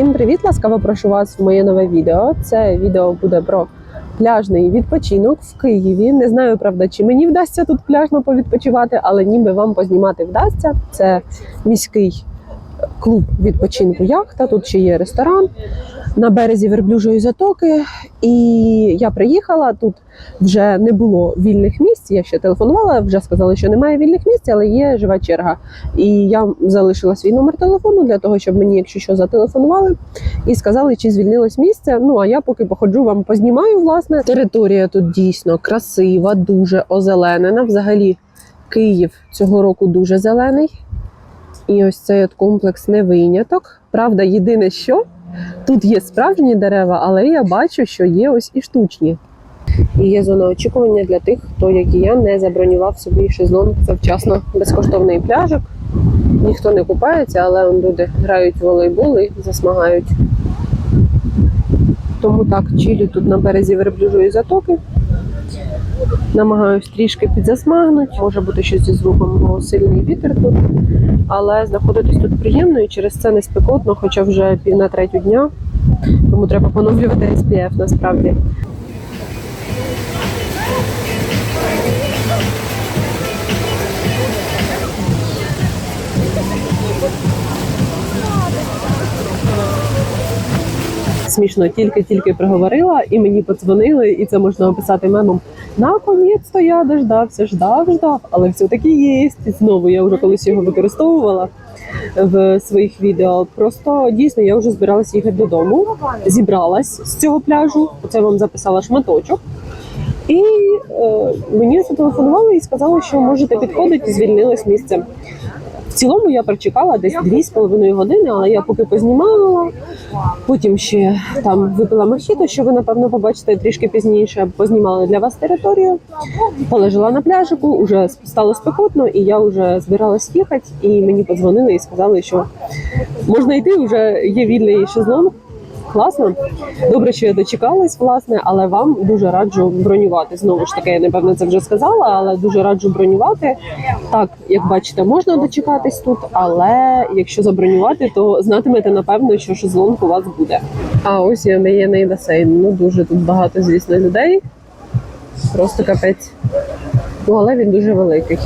Всім привіт! Ласкаво прошу вас в моє нове відео. Це відео буде про пляжний відпочинок в Києві. Не знаю, правда, чи мені вдасться тут пляжно повідпочивати, але ніби вам познімати вдасться. Це міський клуб відпочинку яхта. Тут ще є ресторан на березі верблюжої затоки. І я приїхала. Тут вже не було вільних місць. Я ще телефонувала, вже сказали, що немає вільних місць, але є жива черга. І я залишила свій номер телефону для того, щоб мені, якщо що, зателефонували і сказали, чи звільнилось місце. Ну а я поки походжу, вам познімаю. Власне, територія тут дійсно красива, дуже озеленена. Взагалі, Київ цього року дуже зелений. І ось цей от комплекс не виняток. Правда, єдине, що тут є справжні дерева, але я бачу, що є ось і штучні. І є зона очікування для тих, хто, як і я, не забронював собі шезлонг завчасно. Безкоштовний пляжик. Ніхто не купається, але люди грають в волейбол і засмагають. Тому так, чилю тут на березі верблюжої затоки. Намагаюсь трішки підзасмагнути. Може бути щось зі звуком, бо сильний вітер тут. Але знаходитись тут приємно і через це не спекотно, хоча вже пів на третю дня. Тому треба поновлювати SPF насправді. Смішно, тільки-тільки проговорила, і мені подзвонили, і це можна описати мемом. Наконець-то я дождався, ждав, ждав, але все-таки є. Знову я вже колись його використовувала в своїх відео. Просто дійсно я вже збиралась їхати додому, зібралась з цього пляжу. Оце вам записала шматочок. І е, мені зателефонували і сказали, що можете підходити, звільнилось місце. В цілому я прочекала десь 2,5 години, але я поки познімала. Потім ще там випила мохіто, що ви напевно побачите трішки пізніше. Познімала для вас територію, полежала на пляжику, уже стало спекотно, і я вже збиралась їхати. І мені подзвонили і сказали, що можна йти, вже є вільний шезлонг. Класно, добре, що я дочекалась, власне, але вам дуже раджу бронювати. Знову ж таки, я напевно це вже сказала, але дуже раджу бронювати. Так, як бачите, можна дочекатись тут, але якщо забронювати, то знатимете напевно, що шезлонг у вас буде. А ось і омеєний басейн. Ну дуже тут багато, звісно, людей. Просто капець. Ну, але він дуже великий.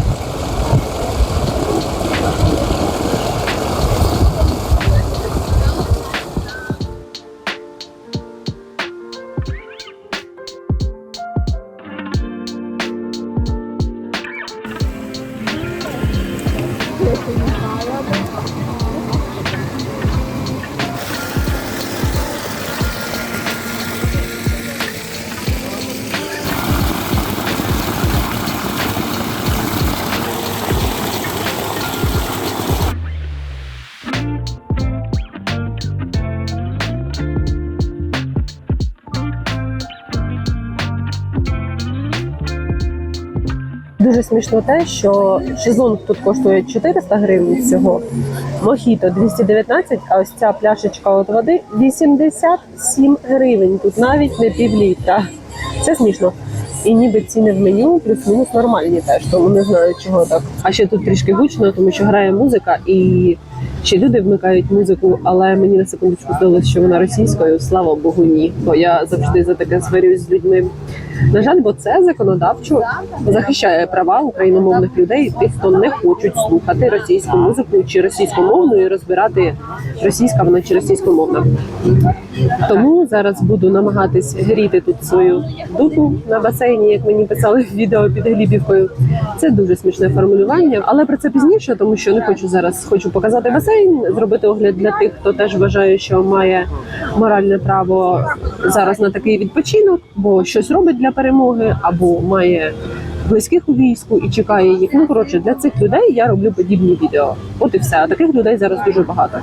Дуже смішно те, що шезлонг тут коштує 400 гривень всього, мохіто 219, а ось ця пляшечка от води 87 гривень. Тут навіть не півлітра. Це смішно. І ніби ціни в меню плюс-мінус нормальні теж, тому не знаю, чого так. А ще тут трішки гучно, тому що грає музика і ще люди вмикають музику, але мені на секундочку здалося, що вона російською. Слава Богу, ні. Бо я завжди за таке сварюсь з людьми. На жаль, бо це законодавчо захищає права україномовних людей, тих, хто не хочуть слухати російську музику чи російськомовну і розбирати російська вона чи російськомовна. Тому зараз буду намагатись гріти тут свою дупу на басейні, як мені писали в відео під Глібівкою. Це дуже смішне формулювання, але про це пізніше, тому що не хочу зараз. Хочу показати басейн, зробити огляд для тих, хто теж вважає, що має моральне право зараз на такий відпочинок, бо щось робить для перемоги або має близьких у війську і чекає їх. Ну коротше, для цих людей я роблю подібні відео. От і все. А таких людей зараз дуже багато.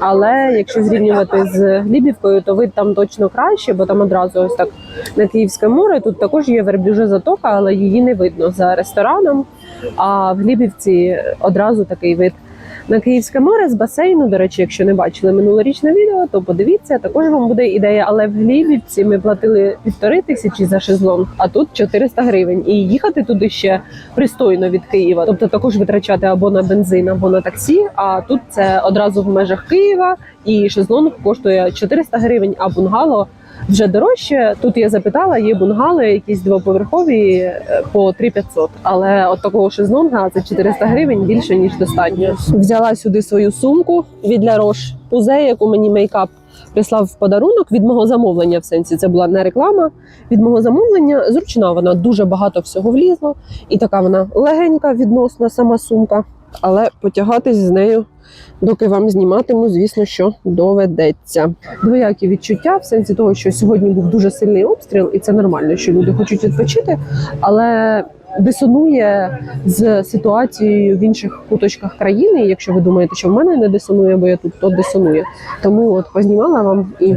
Але якщо зрівнювати з Глібівкою, то вид там точно краще, бо там одразу ось так на Київське море. Тут також є верблюжа затока, але її не видно за рестораном. А в Глібівці одразу такий вид. На Київське море з басейну, до речі, якщо не бачили минулорічне відео, то подивіться, також вам буде ідея. Але в Глібівці ми платили півтори тисячі за шезлонг, а тут 400 гривень. І їхати туди ще пристойно від Києва. Тобто також витрачати або на бензин, або на таксі. А тут це одразу в межах Києва, і шезлонг коштує 400 гривень, а бунгало вже дорожче. Тут я запитала, є бунгали, якісь двоповерхові е, по 3500. Але от такого шезлонга за 400 гривень більше ніж достатньо. Взяла сюди свою сумку від La Roche Posay, яку мені мейкап прислав в подарунок від мого замовлення. В сенсі це була не реклама. Від мого замовлення зручна вона дуже багато всього влізло, і така вона легенька відносно сама сумка. Але потягатись з нею, доки вам зніматиму, звісно, що доведеться. Двоякі відчуття в сенсі того, що сьогодні був дуже сильний обстріл, і це нормально, що люди хочуть відпочити, але дисонує з ситуацією в інших куточках країни. Якщо ви думаєте, що в мене не дисонує, бо я тут, то дисонує. Тому от познімала вам і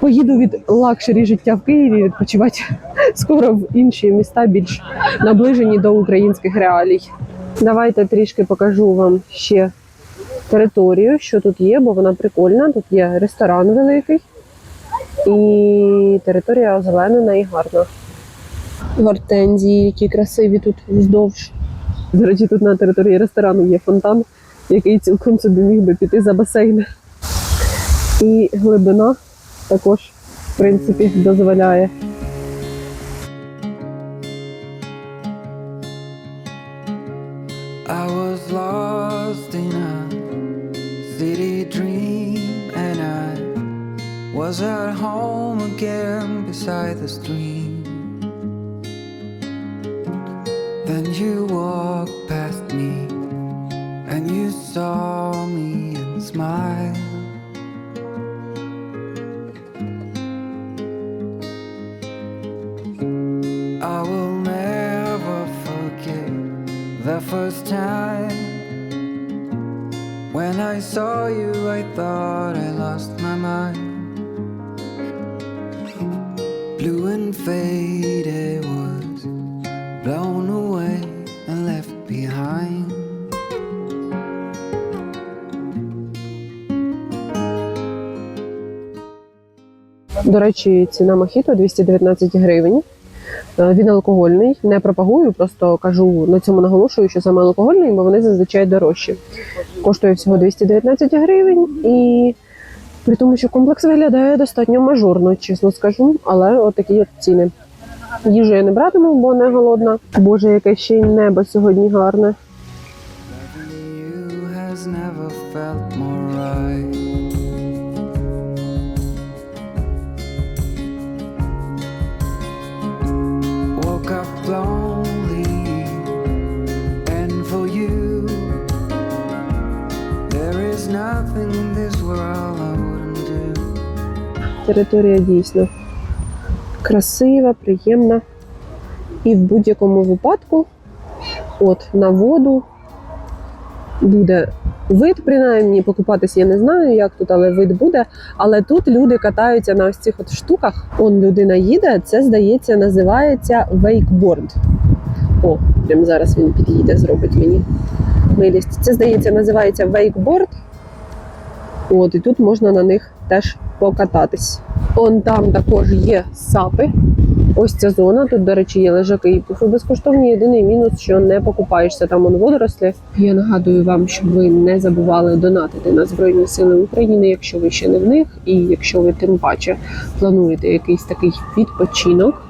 поїду від лакшері життя в Києві відпочивати скоро в інші міста, більш наближені до українських реалій. Давайте трішки покажу вам ще територію, що тут є, бо вона прикольна. Тут є ресторан великий, і територія озеленена і гарна. Гортензії, які красиві тут вздовж. До речі, тут на території ресторану є фонтан, який цілком собі міг би піти за басейн. І глибина також, в принципі, дозволяє. Again beside the stream. Then you walked past me, and you saw me and smiled. I will never forget the first time when I saw you. I thought I lost my mind. Blue and faded was blown away and left behind. До речі, ціна мохіто 219 гривень. Е, Він алкогольний, не пропагую, просто кажу на цьому наголошую, що саме алкогольний, бо вони зазвичай дорожчі. Коштує всього 219 гривень, і при тому, що комплекс виглядає достатньо мажорно, чесно скажу, але отакі от ціни. Їжу я не братиму, бо не голодна. Боже, яке ще й небо сьогодні гарне. Територія дійсно красива, приємна. І в будь-якому випадку, от на воду буде вид, принаймні покупатися я не знаю, як тут, але вид буде. Але тут люди катаються на ось цих от штуках. Он людина їде, це здається, називається вейкборд. О, прямо зараз він під'їде, зробить мені милість. Це здається, називається вейкборд. От, і тут можна на них теж покататись. Он там також є сапи. Ось ця зона. Тут, до речі, є лежаки і пуфи безкоштовні. Єдиний мінус, що не покупаєшся там он водорослі. Я нагадую вам, щоб ви не забували донатити на Збройні Сили України, якщо ви ще не в них, і якщо ви тим паче плануєте якийсь такий відпочинок,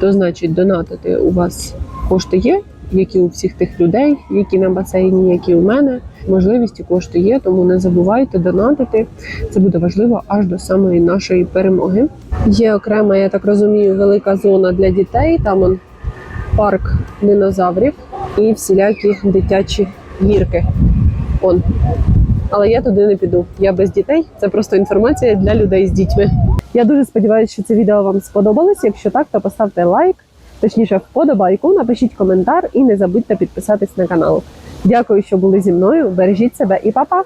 то значить донатити у вас кошти є, як і у всіх тих людей, які на басейні, які у мене. Можливість і кошти є, тому не забувайте донатити. Це буде важливо аж до самої нашої перемоги. Є окрема, я так розумію, велика зона для дітей. Там он парк динозаврів і всілякі дитячі гірки. Он. Але я туди не піду. Я без дітей. Це просто інформація для людей з дітьми. Я дуже сподіваюся, що це відео вам сподобалось. Якщо так, то поставте лайк, точніше, вподобайку, напишіть коментар і не забудьте підписатись на канал. Дякую, що були зі мною. Бережіть себе і па-па!